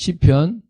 시편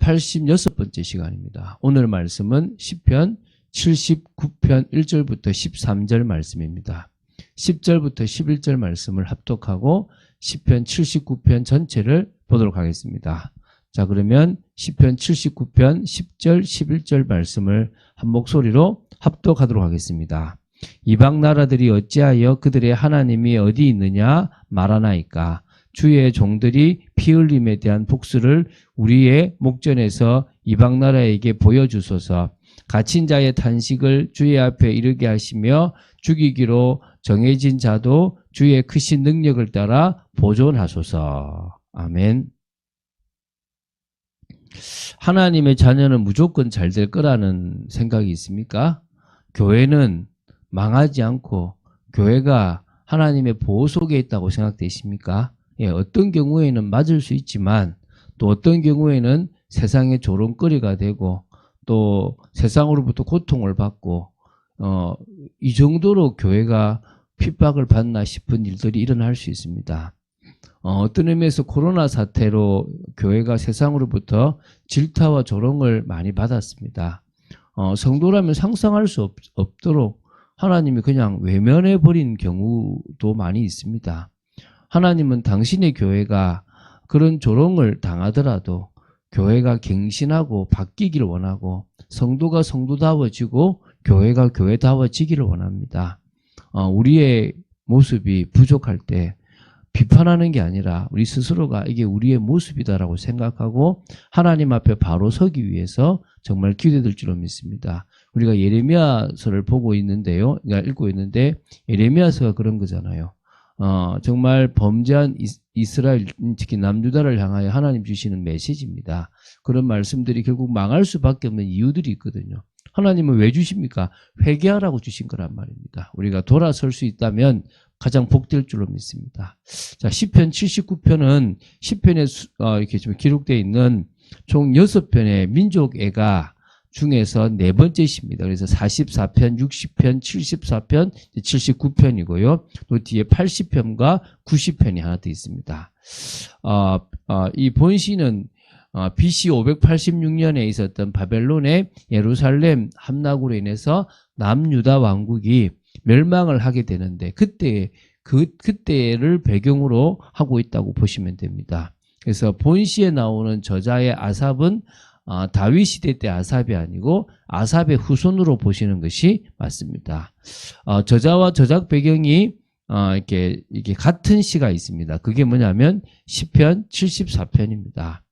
86번째 시간입니다. 오늘 말씀은 시편 79편 1절부터 13절 말씀입니다. 10절부터 11절 말씀을 합독하고 시편 79편 전체를 보도록 하겠습니다. 자, 그러면 시편 79편 10절, 11절 말씀을 한 목소리로 합독하도록 하겠습니다. 이방 나라들이 어찌하여 그들의 하나님이 어디 있느냐 말하나이까 주의 종들이 피 흘림에 대한 복수를 우리의 목전에서 이방 나라에게 보여주소서 갇힌 자의 탄식을 주의 앞에 이르게 하시며 죽이기로 정해진 자도 주의 크신 능력을 따라 보존하소서. 아멘. 하나님의 자녀는 무조건 잘 될 거라는 생각이 있습니까? 교회는 망하지 않고 교회가 하나님의 보호 속에 있다고 생각되십니까? 예, 어떤 경우에는 맞을 수 있지만 또 어떤 경우에는 세상의 조롱거리가 되고 또 세상으로부터 고통을 받고 어, 이 정도로 교회가 핍박을 받나 싶은 일들이 일어날 수 있습니다. 어, 떤 의미에서 코로나 사태로 교회가 세상으로부터 질타와 조롱을 많이 받았습니다. 어, 성도라면 상상할 수 없, 없도록 하나님이 그냥 외면해 버린 경우도 많이 있습니다. 하나님은 당신의 교회가 그런 조롱을 당하더라도 교회가 갱신하고 바뀌기를 원하고 성도가 성도다워지고 교회가 교회다워지기를 원합니다. 어, 우리의 모습이 부족할 때 비판하는 게 아니라 우리 스스로가 이게 우리의 모습이다라고 생각하고 하나님 앞에 바로 서기 위해서 정말 기대될 줄로 믿습니다. 우리가 예레미야서를 보고 있는데요. 그러니까 읽고 있는데 예레미야서가 그런 거잖아요. 어, 정말 범죄한 이스라엘, 특히 남유다를 향하여 하나님 주시는 메시지입니다. 그런 말씀들이 결국 망할 수밖에 없는 이유들이 있거든요. 하나님은 왜 주십니까? 회개하라고 주신 거란 말입니다. 우리가 돌아설 수 있다면 가장 복될 줄로 믿습니다. 자, 10편 79편은 10편에 어, 이렇게 좀 기록되어 있는 총 6편의 민족애가 중에서 네 번째 시입니다. 그래서 44편, 60편, 74편, 79편이고요. 또 뒤에 80편과 90편이 하나 더 있습니다. 어, 어, 이 본시는 어, BC 586년에 있었던 바벨론의 예루살렘 함락으로 인해서 남유다 왕국이 멸망을 하게 되는데 그때 그 그때를 배경으로 하고 있다고 보시면 됩니다. 그래서 본시에 나오는 저자의 아삽은 어, 다윗 시대 때 아삽이 아니고 아삽의 후손으로 보시는 것이 맞습니다. 어, 저자와 저작 배경이 어, 이렇게 이게 같은 시가 있습니다. 그게 뭐냐면 시편 74편입니다.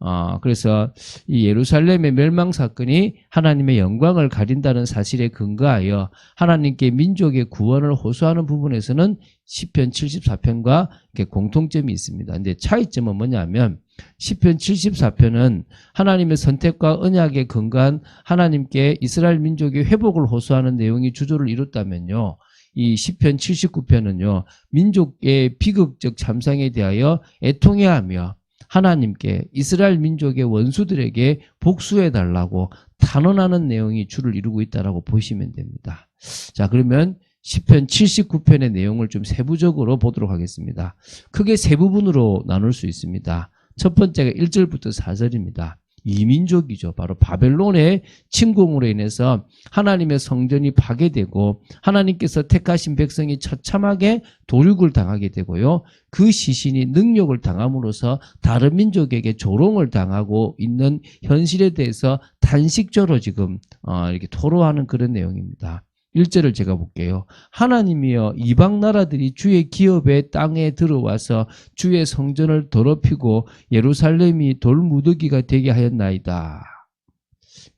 어, 그래서 이 예루살렘의 멸망 사건이 하나님의 영광을 가린다는 사실에 근거하여 하나님께 민족의 구원을 호소하는 부분에서는 시편 74편과 공통점이 있습니다. 근데 차이점은 뭐냐면 시편 74편은 하나님의 선택과 언약에 근거한 하나님께 이스라엘 민족의 회복을 호소하는 내용이 주조를 이뤘다면요. 이 시편 79편은요. 민족의 비극적 참상에 대하여 애통해하며 하나님께 이스라엘 민족의 원수들에게 복수해 달라고 탄원하는 내용이 주를 이루고 있다라고 보시면 됩니다. 자, 그러면 시편 79편의 내용을 좀 세부적으로 보도록 하겠습니다. 크게 세 부분으로 나눌 수 있습니다. 첫 번째가 1절부터 4절입니다. 이민족이죠. 바로 바벨론의 침공으로 인해서 하나님의 성전이 파괴되고 하나님께서 택하신 백성이 처참하게 도륙을 당하게 되고요. 그 시신이 능력을 당함으로써 다른 민족에게 조롱을 당하고 있는 현실에 대해서 단식적으로 지금 어, 이렇게 토로하는 그런 내용입니다. 1절을 제가 볼게요. 하나님이여 이방 나라들이 주의 기업의 땅에 들어와서 주의 성전을 더럽히고 예루살렘이 돌무더기가 되게 하였나이다.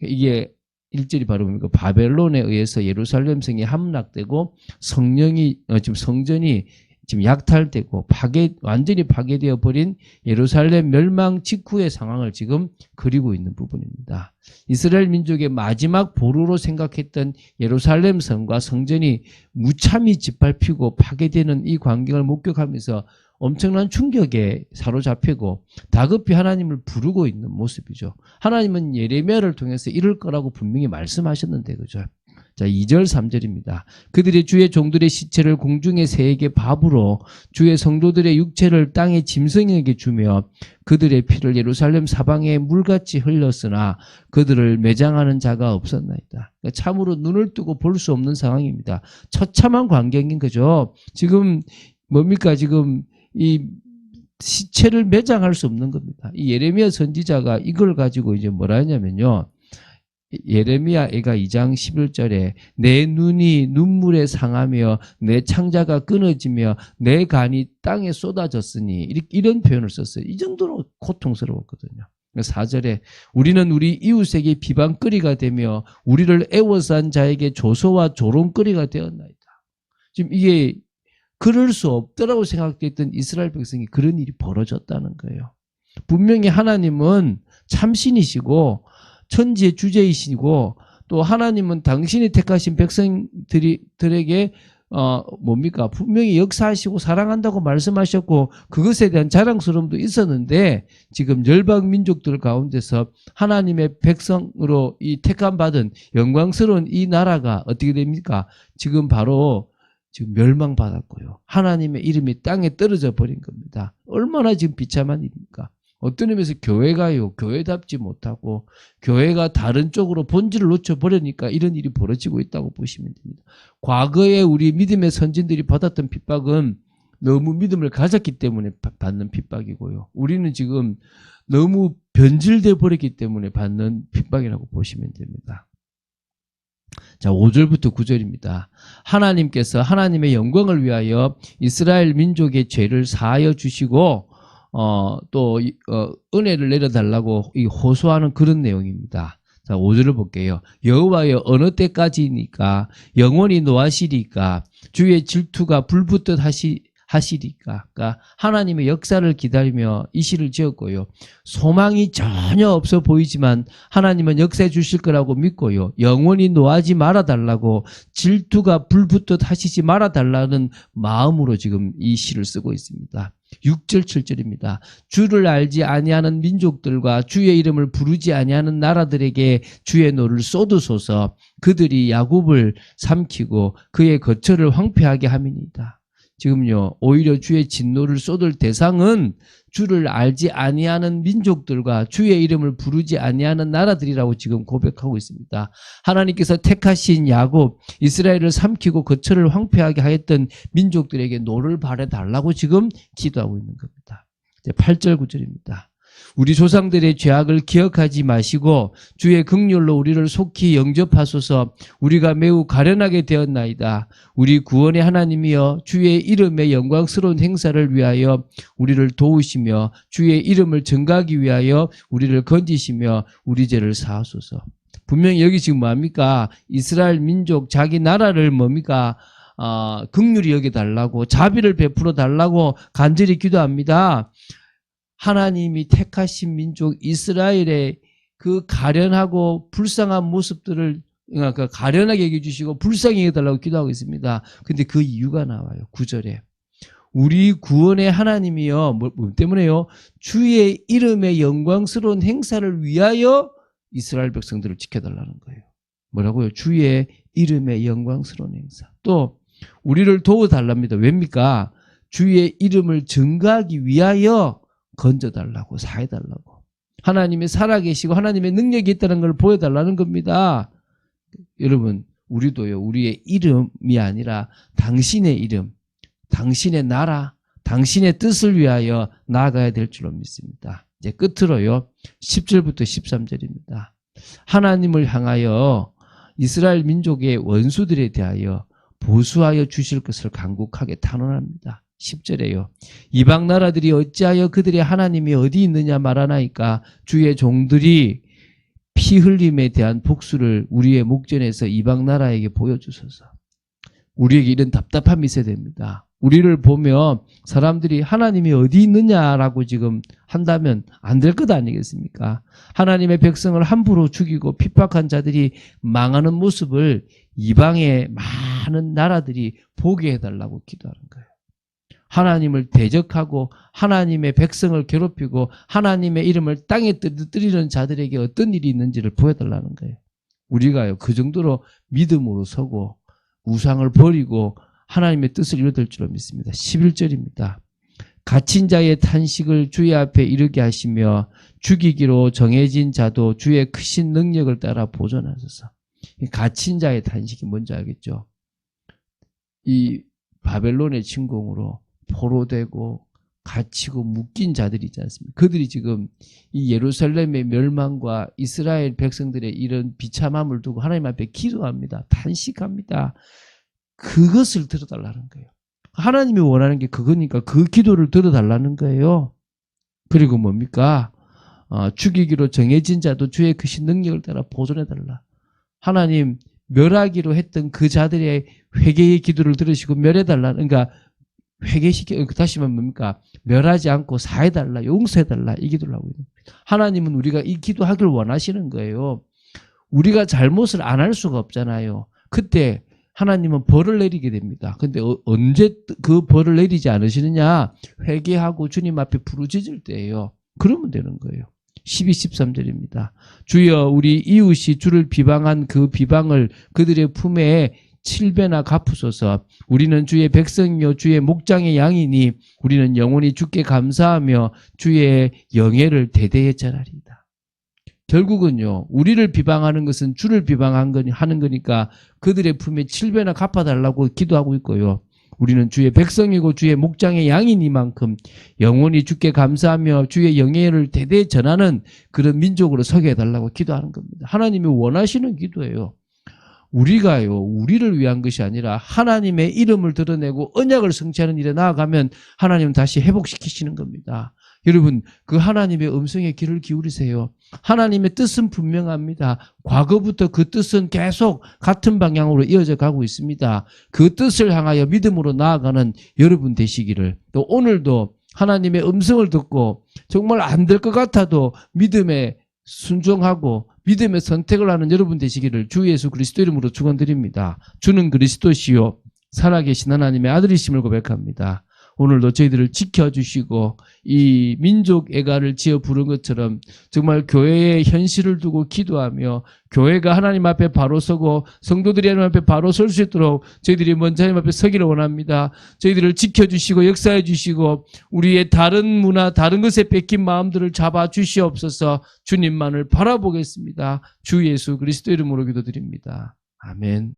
이게 1절이 바로 뭡니까? 바벨론에 의해서 예루살렘 성이 함락되고 성령이 어, 지금 성전이 지금 약탈되고 파괴 완전히 파괴되어 버린 예루살렘 멸망 직후의 상황을 지금 그리고 있는 부분입니다. 이스라엘 민족의 마지막 보루로 생각했던 예루살렘 성과 성전이 무참히 짓밟히고 파괴되는 이 광경을 목격하면서 엄청난 충격에 사로잡히고 다급히 하나님을 부르고 있는 모습이죠. 하나님은 예레미야를 통해서 이럴 거라고 분명히 말씀하셨는데 그죠? 자, 2절, 3절입니다. 그들이 주의 종들의 시체를 공중의 새에게 밥으로 주의 성도들의 육체를 땅의 짐승에게 주며 그들의 피를 예루살렘 사방에 물같이 흘렸으나 그들을 매장하는 자가 없었나이다. 그러니까 참으로 눈을 뜨고 볼 수 없는 상황입니다. 처참한 광경인 거죠. 지금 뭡니까? 지금 이 시체를 매장할 수 없는 겁니다. 이 예레미야 선지자가 이걸 가지고 이제 뭐라 하냐면요. 예레미야 애가 2장 11절에 내 눈이 눈물에 상하며 내 창자가 끊어지며 내 간이 땅에 쏟아졌으니 이런 표현을 썼어요. 이 정도로 고통스러웠거든요. 4절에 우리는 우리 이웃에게 비방거리가 되며 우리를 애워싼 자에게 조소와 조롱거리가 되었나이다. 지금 이게 그럴 수 없더라고 생각됐던 이스라엘 백성이 그런 일이 벌어졌다는 거예요. 분명히 하나님은 참신이시고 천지의 주제이시고 또 하나님은 당신이 택하신 백성들에게 어 뭡니까 분명히 역사하시고 사랑한다고 말씀하셨고 그것에 대한 자랑스러움도 있었는데 지금 열방 민족들 가운데서 하나님의 백성으로 이 택함 받은 영광스러운 이 나라가 어떻게 됩니까? 지금 바로 지금 멸망받았고요. 하나님의 이름이 땅에 떨어져 버린 겁니다. 얼마나 지금 비참한 일입니까? 어떤 의미에서 교회가요, 교회답지 못하고, 교회가 다른 쪽으로 본질을 놓쳐버리니까 이런 일이 벌어지고 있다고 보시면 됩니다. 과거에 우리 믿음의 선진들이 받았던 핍박은 너무 믿음을 가졌기 때문에 바- 받는 핍박이고요. 우리는 지금 너무 변질돼 버렸기 때문에 받는 핍박이라고 보시면 됩니다. 자, 5절부터 9절입니다. 하나님께서 하나님의 영광을 위하여 이스라엘 민족의 죄를 사하여 주시고 어, 또 이- 어, 은혜를 내려달라고 이 호소하는 그런 내용입니다. 자, 5절을 볼게요. 여호와여 어느 때까지니까 영원히 노하시리까 주의 질투가 불붙듯 하시 하시리까. 그러니까 하나님의 역사를 기다리며 이 시를 지었고요. 소망이 전혀 없어 보이지만 하나님은 역사해 주실 거라고 믿고요. 영원히 노하지 말아 달라고 질투가 불붙듯 하시지 말아 달라는 마음으로 지금 이 시를 쓰고 있습니다. 6절 7절입니다. 주를 알지 아니하는 민족들과 주의 이름을 부르지 아니하는 나라들에게 주의 노를 쏟으소서 그들이 야곱을 삼키고 그의 거처를 황폐하게 함이니이다. 지금요 오히려 주의 진노를 쏟을 대상은 주를 알지 아니하는 민족들과 주의 이름을 부르지 아니하는 나라들이라고 지금 고백하고 있습니다. 하나님께서 택하신 야곱 이스라엘을 삼키고 거처를 황폐하게 하였던 민족들에게 노를 바래 달라고 지금 기도하고 있는 겁니다. 이제 8절 9절입니다. 우리 조상들의 죄악을 기억하지 마시고 주의 극률로 우리를 속히 영접하소서 우리가 매우 가련하게 되었나이다. 우리 구원의 하나님이여 주의 이름의 영광스러운 행사를 위하여 우리를 도우시며 주의 이름을 증가하기 위하여 우리를 건지시며 우리 죄를 사하소서. 분명히 여기 지금 뭡니까? 이스라엘 민족 자기 나라를 뭡니까? 어, 극률이 여기 달라고 자비를 베풀어 달라고 간절히 기도합니다. 하나님이 택하신 민족 이스라엘의 그 가련하고 불쌍한 모습들을 그러니까 가련하게 여겨주시고 불쌍히 여겨달라고 기도하고 있습니다. 근데 그 이유가 나와요. 구절에 우리 구원의 하나님이요. 뭐, 뭐 때문에요? 주의 이름의 영광스러운 행사를 위하여 이스라엘 백성들을 지켜달라는 거예요. 뭐라고요? 주의 이름의 영광스러운 행사. 또 우리를 도와달랍니다. 왜입니까? 주의 이름을 증가하기 위하여 건져달라고 사해달라고. 하나님이 살아계시고 하나님의 능력이 있다는 걸 보여달라는 겁니다. 여러분, 우리도요, 우리의 이름이 아니라 당신의 이름, 당신의 나라, 당신의 뜻을 위하여 나아가야 될 줄로 믿습니다. 이제 끝으로요, 10절부터 13절입니다. 하나님을 향하여 이스라엘 민족의 원수들에 대하여 보수하여 주실 것을 간곡하게 탄원합니다. 10절에요. 이방 나라들이 어찌하여 그들의 하나님이 어디 있느냐 말하나이까 주의 종들이 피 흘림에 대한 복수를 우리의 목전에서 이방 나라에게 보여주소서. 우리에게 이런 답답함이 있어야 됩니다. 우리를 보며 사람들이 하나님이 어디 있느냐라고 지금 한다면 안 될 것 아니겠습니까? 하나님의 백성을 함부로 죽이고 핍박한 자들이 망하는 모습을 이방의 많은 나라들이 보게 해달라고 기도하는 거예요. 하나님을 대적하고 하나님의 백성을 괴롭히고 하나님의 이름을 땅에 뜨리는 자들에게 어떤 일이 있는지를 보여달라는 거예요. 우리가요 그 정도로 믿음으로 서고 우상을 버리고 하나님의 뜻을 이루어질 줄로 믿습니다. 11절입니다. 갇힌 자의 탄식을 주의 앞에 이르게 하시며 죽이기로 정해진 자도 주의 크신 능력을 따라 보존하소서. 이 갇힌 자의 탄식이 뭔지 알겠죠? 이 바벨론의 침공으로 포로되고 갇히고 묶인 자들이 있지 않습니까? 그들이 지금 이 예루살렘의 멸망과 이스라엘 백성들의 이런 비참함을 두고 하나님 앞에 기도합니다. 탄식합니다. 그것을 들어달라는 거예요. 하나님이 원하는 게 그거니까 그 기도를 들어달라는 거예요. 그리고 뭡니까? 어, 죽이기로 정해진 자도 주의 크신 능력을 따라 보존해달라. 하나님 멸하기로 했던 그 자들의 회개의 기도를 들으시고 멸해달라. 그러니까 회개시켜 다시 말하면 뭡니까? 멸하지 않고 사해달라, 용서해달라 이 기도를 하고 있는. 하나님은 우리가 이 기도하길 원하시는 거예요. 우리가 잘못을 안 할 수가 없잖아요. 그때 하나님은 벌을 내리게 됩니다. 근데 어- 언제 그 벌을 내리지 않으시느냐? 회개하고 주님 앞에 부르짖을 때예요. 그러면 되는 거예요. 12, 13절입니다. 주여 우리 이웃이 주를 비방한 그 비방을 그들의 품에 칠배나 갚으소서 우리는 주의 백성이요 주의 목장의 양이니 우리는 영원히 주께 감사하며 주의 영예를 대대에 전하리이다. 결국은요 우리를 비방하는 것은 주를 비방한 거니 하는 거니까 그들의 품에 칠배나 갚아달라고 기도하고 있고요. 우리는 주의 백성이고 주의 목장의 양이니만큼 영원히 주께 감사하며 주의 영예를 대대에 전하는 그런 민족으로 서게 해달라고 기도하는 겁니다. 하나님이 원하시는 기도예요. 우리가요, 우리를 위한 것이 아니라 하나님의 이름을 드러내고 언약을 성취하는 일에 나아가면 하나님은 다시 회복시키시는 겁니다. 여러분, 그 하나님의 음성에 귀를 기울이세요. 하나님의 뜻은 분명합니다. 과거부터 그 뜻은 계속 같은 방향으로 이어져 가고 있습니다. 그 뜻을 향하여 믿음으로 나아가는 여러분 되시기를 또 오늘도 하나님의 음성을 듣고 정말 안 될 것 같아도 믿음에 순종하고 믿음의 선택을 하는 여러분 되시기를 주 예수 그리스도 이름으로 축원드립니다. 주는 그리스도시요 살아계신 하나님의 아들이심을 고백합니다. 오늘도 저희들을 지켜주시고 이 민족 애가를 지어 부른 것처럼 정말 교회의 현실을 두고 기도하며 교회가 하나님 앞에 바로 서고 성도들이 하나님 앞에 바로 설 수 있도록 저희들이 먼저 하나님 앞에 서기를 원합니다. 저희들을 지켜주시고 역사해 주시고 우리의 다른 문화 다른 것에 뺏긴 마음들을 잡아 주시옵소서 주님만을 바라보겠습니다. 주 예수 그리스도 이름으로 기도드립니다. 아멘.